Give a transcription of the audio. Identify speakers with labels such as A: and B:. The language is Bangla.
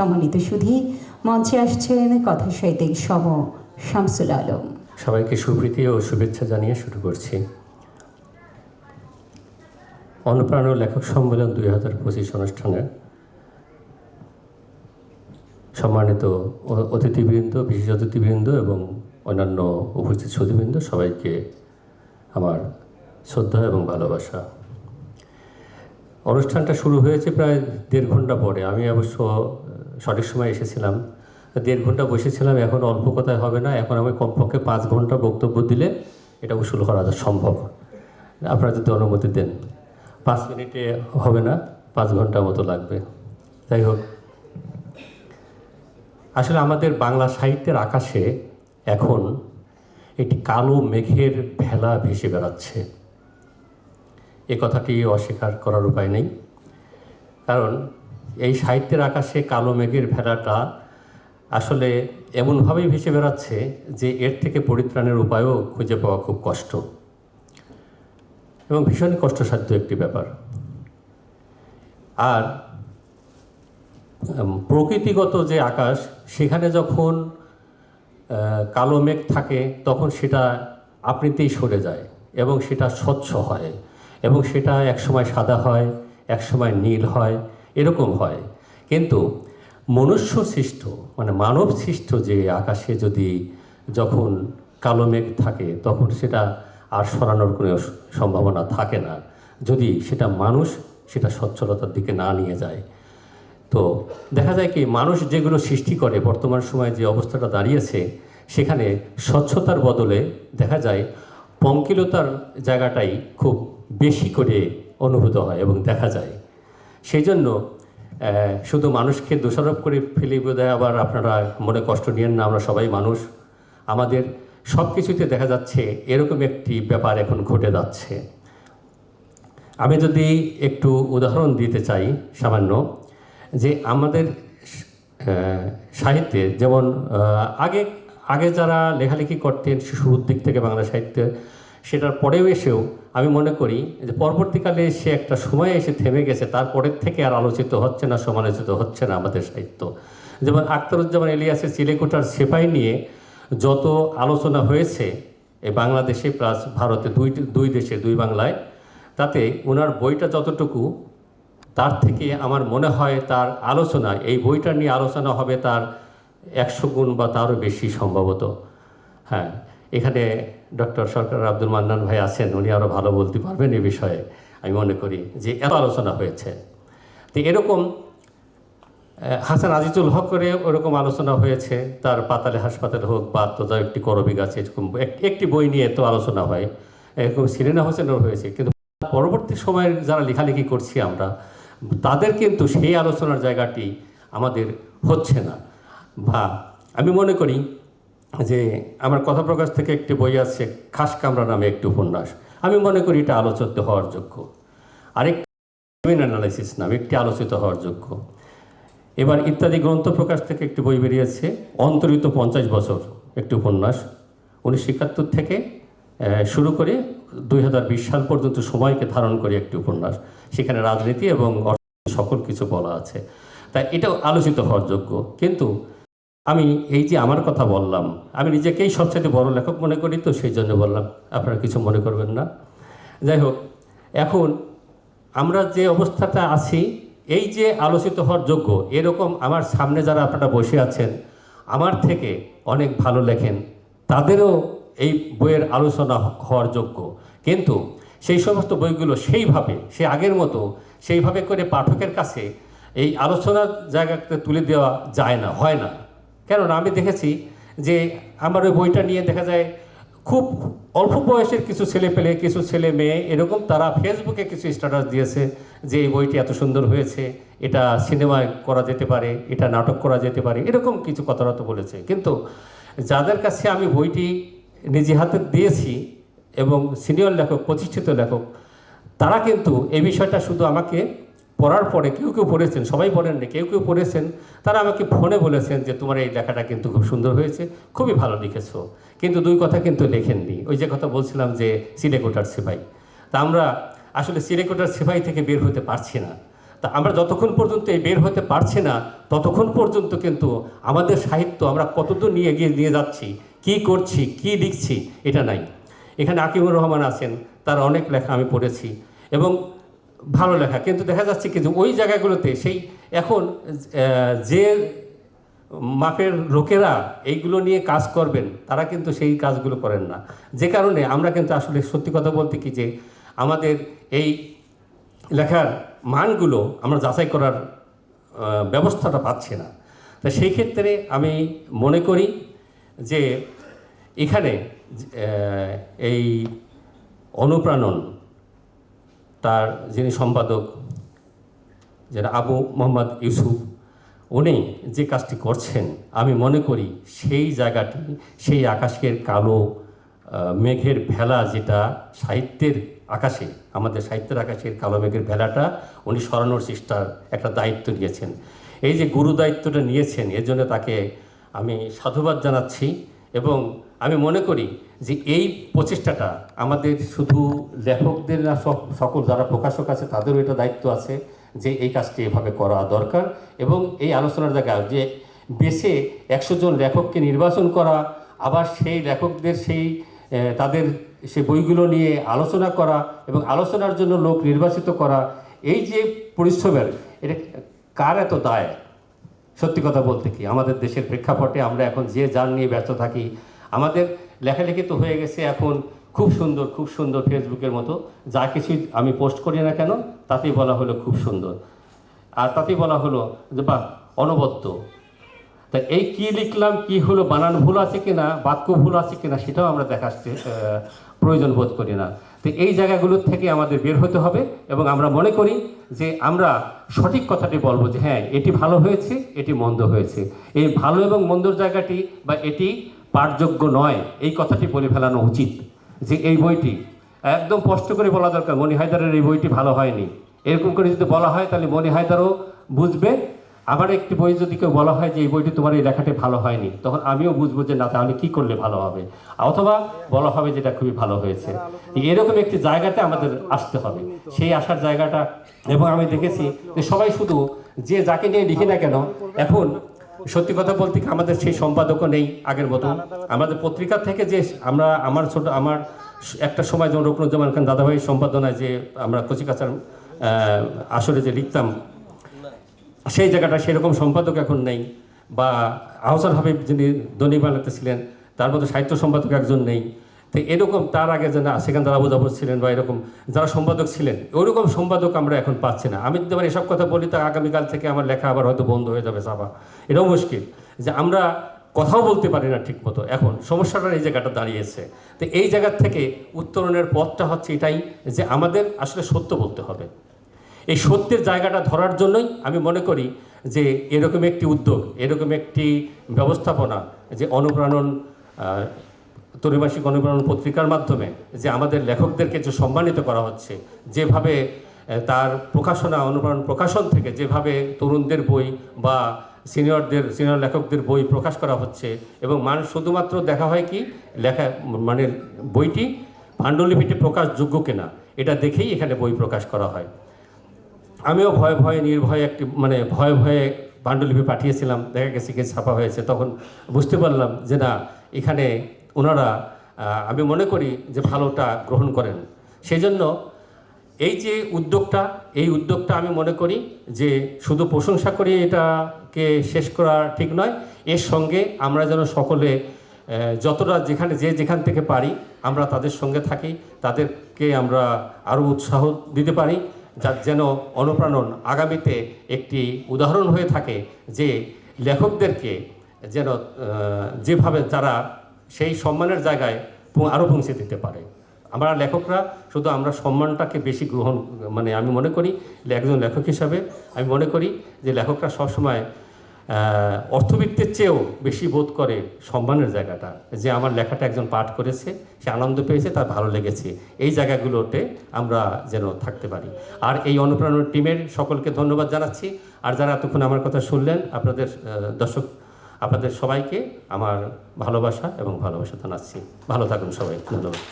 A: সম্মানিত সুধী, মঞ্চে আসছেন কথা সাহিত্যিক সম, শামসুল আলম।
B: সবাইকে সুপ্রীতি ও শুভেচ্ছা জানিয়ে শুরু করছি। অনুপ্রাণ লেখক সম্মেলন দুই হাজার পঁচিশ অনুষ্ঠানে সম্মানিত অতিথিবৃন্দ, বিশেষ অতিথিবৃন্দ এবং অন্যান্য উপস্থিত সুধীবৃন্দ, সবাইকে আমার শ্রদ্ধা এবং ভালোবাসা। অনুষ্ঠানটা শুরু হয়েছে প্রায় দেড় ঘণ্টা পরে। আমি অবশ্য সঠিক সময় এসেছিলাম। দেড় ঘণ্টা বসেছিলাম, এখন অল্প কথায় হবে না। এখন আমি কমপক্ষে পাঁচ ঘণ্টা বক্তব্য দিলে এটা উসুল করা সম্ভব। আপনারা যদি অনুমতি দেন। পাঁচ মিনিটে হবে না, পাঁচ ঘণ্টা মতো লাগবে। যাই হোক। আসলে আমাদের বাংলা সাহিত্যের আকাশে এখন একটি কালো মেঘের ভেলা ভেসে বেড়াচ্ছে। এ কথাটি অস্বীকার করার উপায় নেই। কারণ এই সাহিত্যের আকাশে কালো মেঘের ভেড়াটা আসলে এমনভাবেই ভেসে বেড়াচ্ছে যে এর থেকে পরিত্রাণের উপায়ও খুঁজে পাওয়া খুব কষ্ট। এবং ভীষণই কষ্টসাধ্য একটি ব্যাপার। আর প্রকৃতিগত যে আকাশ, সেখানে যখন কালো মেঘ থাকে, তখন সেটা আপনিতেই সরে যায় এবং সেটা স্বচ্ছ হয় এবং সেটা একসময় সাদা হয়, একসময় নীল হয় এরকম হয়। কিন্তু মনুষ্য সৃষ্ট মানে মানব সৃষ্ট যে আকাশে যদি যখন কালো মেঘ থাকে, তখন সেটা আর সরানোর কোনো সম্ভাবনা থাকে না। যদি সেটা মানুষ, সেটা সচ্ছলতার দিকে না নিয়ে যায়। তো দেখা যায় কি, মানুষ যেগুলো সৃষ্টি করে, বর্তমান সময়ে যে অবস্থাটা দাঁড়িয়েছে, সেখানে স্বচ্ছতার বদলে দেখা যায় পঙ্কিলতার জায়গাটাই খুব বেশি করে অনুভূত হয় এবং দেখা যায়। সেই জন্য শুধু মানুষকে দোষারোপ করে ফেলে বোধহয় আবার আপনারা মনে কষ্ট নিয়েন না, আমরা সবাই মানুষ। আমাদের সব কিছুতে দেখা যাচ্ছে এরকম একটি ব্যাপার এখন ঘটে যাচ্ছে। আমি যদি একটু উদাহরণ দিতে চাই সামান্য, যে আমাদের সাহিত্যে যেমন আগে আগে যারা লেখালেখি করতেন, শুরুর দিক থেকে বাংলা সাহিত্যে সেটার পরেও এসেও আমি মনে করি যে পরবর্তীকালে সে একটা সময় এসে থেমে গেছে তারপরের থেকে আর আলোচিত হচ্ছে না, সমালোচিত হচ্ছে না আমাদের সাহিত্য। যেমন আখতারুজ্জামান এলিয়াসের চিলেকোটার সেপাই নিয়ে যত আলোচনা হয়েছে এই বাংলাদেশে প্লাস ভারতে দুই দুই দেশে, দুই বাংলায়, তাতে ওনার বইটা যতটুকু, তার থেকে আমার মনে হয় তার আলোচনা, এই বইটা নিয়ে আলোচনা হবে তার একশো গুণ বা তারও বেশি সম্ভবত। হ্যাঁ এখানে ডক্টর সরকার আব্দুল মান্নান ভাই আছেন, উনি আরও ভালো বলতে পারবেন এ বিষয়ে। আমি মনে করি যে এত আলোচনা হয়েছে। তো এরকম হাসান আজিজুল হক করে ওরকম আলোচনা হয়েছে, তার পাতালে হাসপাতাল হোক বা আত্মদা একটি করবি গাছ, এরকম এক- একটি বই নিয়ে তো আলোচনা হয়। এরকম সিরিনা হোসেনও হয়েছে, কিন্তু পরবর্তী সময়ের যারা লেখালেখি করছি আমরা, তাদের কিন্তু সেই আলোচনার জায়গাটি আমাদের হচ্ছে না। বা আমি মনে করি যে আমার কথা প্রকাশ থেকে একটি বই আছে খাস কামরা নামে একটি উপন্যাস। আমি মনে করি এটা আলোচিত হওয়ার যোগ্য। আরেকটি অ্যানালাইসিস নামে একটি আলোচিত হওয়ার যোগ্য। এবার ইত্যাদি গ্রন্থ প্রকাশ থেকে একটি বই বেরিয়েছে, অন্তরিত পঞ্চাশ বছর একটি উপন্যাস। উনিশশো একাত্তর থেকে শুরু করে দুই হাজার বিশ সাল পর্যন্ত সময়কে ধারণ করে একটি উপন্যাস। সেখানে রাজনীতি এবং সকল কিছু বলা আছে। তাই এটাও আলোচিত হওয়ার যোগ্য। কিন্তু আমি এই যে আমার কথা বললাম, আমি নিজেকেই সবচেয়ে বড় লেখক মনে করি তো সেই জন্য বললাম, আপনারা কিছু মনে করবেন না। যাই হোক, এখন আমরা যে অবস্থাটা আছি, এই যে আলোচিত হওয়ার যোগ্য, এরকম আমার সামনে যারা আপনারা বসে আছেন, আমার থেকে অনেক ভালো লেখেন, তাদেরও এই বইয়ের আলোচনা হওয়ার যোগ্য। কিন্তু সেই সমস্ত বইগুলো সেইভাবে, সে আগের মতো সেইভাবে করে পাঠকের কাছে এই আলোচনার জায়গাতে তুলে দেওয়া যায় না, হয় না। কেননা আমি দেখেছি যে আমার ওই বইটা নিয়ে দেখা যায় খুব অল্প বয়সের কিছু ছেলে পেলে, কিছু ছেলে মেয়ে, এরকম তারা ফেসবুকে কিছু স্ট্যাটাস দিয়েছে যে এই বইটি এত সুন্দর হয়েছে, এটা সিনেমায় করা যেতে পারে, এটা নাটক করা যেতে পারে, এরকম কিছু কথাবার্তা বলেছে। কিন্তু যাদের কাছে আমি বইটি নিজে হাতে দিয়েছি এবং সিনিয়র লেখক, প্রতিষ্ঠিত লেখক, তারা কিন্তু এই বিষয়টা শুধু আমাকে পড়ার পরে কেউ কেউ পড়েছেন, সবাই পড়েননি কেউ কেউ পড়েছেন, তারা আমাকে ফোনে বলেছেন যে তোমার এই লেখাটা কিন্তু খুব সুন্দর হয়েছে, খুবই ভালো লিখেছো। কিন্তু দুই কথা কিন্তু লেখেননি। ওই যে কথা বলছিলাম যে সিলেকোটার সিপাই তা আমরা আসলে সিলেকোটার সিপাই থেকে বের হতে পারছি না। তা আমরা যতক্ষণ পর্যন্ত এই বের হতে পারছি না, ততক্ষণ পর্যন্ত কিন্তু আমাদের সাহিত্য আমরা কতদূর নিয়ে এগিয়ে নিয়ে যাচ্ছি, কি করছি, কি লিখছি, এটা নাই। এখানে আকিমুর রহমান আছেন, তার অনেক লেখা আমি পড়েছি। এবং ভালো লেখা, কিন্তু দেখা যাচ্ছে কি যে ওই জায়গাগুলোতে সেই এখন যে মাপের লোকেরা এইগুলো নিয়ে কাজ করবেন, তারা কিন্তু সেই কাজগুলো করেন না। যে কারণে আমরা কিন্তু আসলে সত্যি কথা বলতে কি যে আমাদের এই লেখার মানগুলো আমরা যাচাই করার ব্যবস্থাটা পাচ্ছি না। তা সেই ক্ষেত্রে আমি মনে করি যে এখানে এই অনুপ্রাণন তার যিনি সম্পাদক যেটা আবু মোহাম্মদ ইউসুফ, উনি যে কাজটি করছেন, আমি মনে করি সেই জায়গাটি, সেই আকাশের কালো মেঘের ভেলা যেটা সাহিত্যের আকাশে, আমাদের সাহিত্যের আকাশের কালো মেঘের ভেলাটা, উনি সরানোর চেষ্টার একটা দায়িত্ব নিয়েছেন। এই যে গুরু দায়িত্বটা নিয়েছেন, এর জন্য তাকে আমি সাধুবাদ জানাচ্ছি এবং আমি মনে করি যে এই প্রচেষ্টাটা আমাদের শুধু লেখকদের না সক- সকল যারা প্রকাশক আছে, তাদেরও এটা দায়িত্ব আছে যে এই কাজটি এভাবে করা দরকার এবং এই আলোচনার জায়গায় যে বেছে একশো জন লেখককে নির্বাচন করা, আবার সেই লেখকদের সেই তাদের সে বইগুলো নিয়ে আলোচনা করা এবং আলোচনার জন্য লোক নির্বাচিত করা, এই যে পরিশ্রমের, এটা কার এত দায়? সত্যি কথা বলতে কি? আমাদের দেশের প্রেক্ষাপটে আমরা এখন যে যার নিয়ে ব্যস্ত থাকি আমাদের লেখালেখি তো হয়ে গেছে এখন খুব সুন্দর খুব সুন্দর ফেসবুকের মতো। যা কিছুই আমি পোস্ট করি না কেন, তাতেই বলা হলো খুব সুন্দর। আর তাতেই বলা হলো যে, বাহ, অনবদ্য। তা এই কি লিখলাম, কি হলো, বানান ভুল আছে কি না বাক্য ভুল আছে কি না সেটাও আমরা দেখার প্রয়োজন বোধ করি না। তো এই জায়গাগুলোর থেকে আমাদের বের হতে হবে এবং আমরা মনে করি যে, আমরা সঠিক কথাটি বলব যে হ্যাঁ এটি ভালো হয়েছে, এটি মন্দ হয়েছে। এই ভালো এবং মন্দর জায়গাটি বা এটি পাঠযোগ্য নয়, এই কথাটি বলে ফেলানো উচিত যে এই বইটি একদম স্পষ্ট করে বলা দরকার মনি হায়দারের এই বইটি ভালো হয়নি। এরকম করে যদি বলা হয়, তাহলে মনি হায়দারও বুঝবে। আবার একটি বই যদি কেউ বলা হয় যে এই বইটি তোমার এই লেখাটি ভালো হয়নি, তখন আমিও বুঝব যে না, তাহলে কি করলে ভালো হবে? অথবা বলা হবে যেটা খুবই ভালো হয়েছে। এরকম একটি জায়গাতে আমাদের আসতে হবে। সেই আসার জায়গাটা, এবং আমি দেখেছি যে সবাই শুধু যে যাকে নিয়ে লিখি না কেন, এখন সত্যি কথা বলতে কি আমাদের সেই সম্পাদকও নেই আগের মতো। আমাদের পত্রিকা থেকে যে আমরা আমার ছোট আমার একটা সময় যেমন রকনুজ্জামান খান দাদাভাইয়ের সম্পাদনায় যে আমরা কচিকাচার আসরে যে লিখতাম সেই জায়গাটা সেরকম সম্পাদক এখন নেই। বা আহসান হাবিব যিনি দনি বাংলাতে ছিলেন তার মতো সাহিত্য সম্পাদক একজন নেই। তো এরকম তার আগে যেন সেখানদার আবু জাফর ছিলেন বা এরকম যারা সম্পাদক ছিলেন ওইরকম সম্পাদক আমরা এখন পাচ্ছি না। আমি যদি আবার এসব কথা বলি, তা আগামীকাল থেকে আমার লেখা আবার হয়তো বন্ধ হয়ে যাবে চাপা এটাও মুশকিল যে আমরা কথাও বলতে পারি না ঠিক মতো এখন সমস্যাটা এই জায়গাটা দাঁড়িয়েছে। তো এই জায়গার থেকে উত্তরণের পথটা হচ্ছে এটাই যে আমাদের আসলে সত্য বলতে হবে। এই সত্যের জায়গাটা ধরার জন্যই আমি মনে করি যে এরকম একটি উদ্যোগ, এরকম একটি ব্যবস্থাপনা, যে অনুপ্রাণন আহ, ত্রৈমাসিক পত্রিকার মাধ্যমে যে আমাদের লেখকদেরকে যে সম্মানিত করা হচ্ছে যেভাবে তার প্রকাশনা অনুপ্রাণন প্রকাশন থেকে যেভাবে তরুণদের বই বা সিনিয়রদের সিনিয়র লেখকদের বই প্রকাশ করা হচ্ছে এবং মানুষ শুধুমাত্র দেখা হয় কি লেখা মানে বইটি পাণ্ডুলিপিটি প্রকাশযোগ্য কিনা এটা দেখেই এখানে বই প্রকাশ করা হয়। আমিও ভয়ে ভয়ে নির্ভয়ে একটি মানে ভয়ে ভয়ে পাণ্ডুলিপি পাঠিয়েছিলাম দেখা গেছে কি ছাপা হয়েছে তখন বুঝতে পারলাম যে না এখানে ওনারা আমি মনে করি যে ভালোটা গ্রহণ করেন। সেই জন্য এই যে উদ্যোগটা, এই উদ্যোগটা আমি মনে করি যে শুধু প্রশংসা করে এটাকে শেষ করা ঠিক নয়, এর সঙ্গে আমরা যেন সকলে যতটা যেখানে, যে যেখান থেকে পারি আমরা তাদের সঙ্গে থাকি, তাদেরকে আমরা আরও উৎসাহ দিতে পারি, যার যেন অনুপ্রাণন আগামীতে একটি উদাহরণ হয়ে থাকে যে লেখকদেরকে যেন যেভাবে তারা সেই সম্মানের জায়গায় আরও পৌঁছে দিতে পারে। আমরা লেখকরা শুধু আমরা সম্মানটাকে বেশি গ্রহণ মানে আমি মনে করি একজন লেখক হিসাবে আমি মনে করি যে লেখকরা সবসময় অর্থবিত্তের চেয়েও বেশি বোধ করে সম্মানের জায়গাটা। যে আমার লেখাটা একজন পাঠ করেছে, সে আনন্দ পেয়েছে, তার ভালো লেগেছে। এই জায়গাগুলোতে আমরা যেন থাকতে পারি। আর এই অনুপ্রেরণার টিমের সকলকে ধন্যবাদ জানাচ্ছি। আর যারা এতক্ষণ আমার কথা শুনলেন, আপনাদের দর্শক আপনাদের সবাইকে আমার ভালোবাসা এবং ভালোবাসা জানাচ্ছি। ভালো থাকুন সবাই। ধন্যবাদ।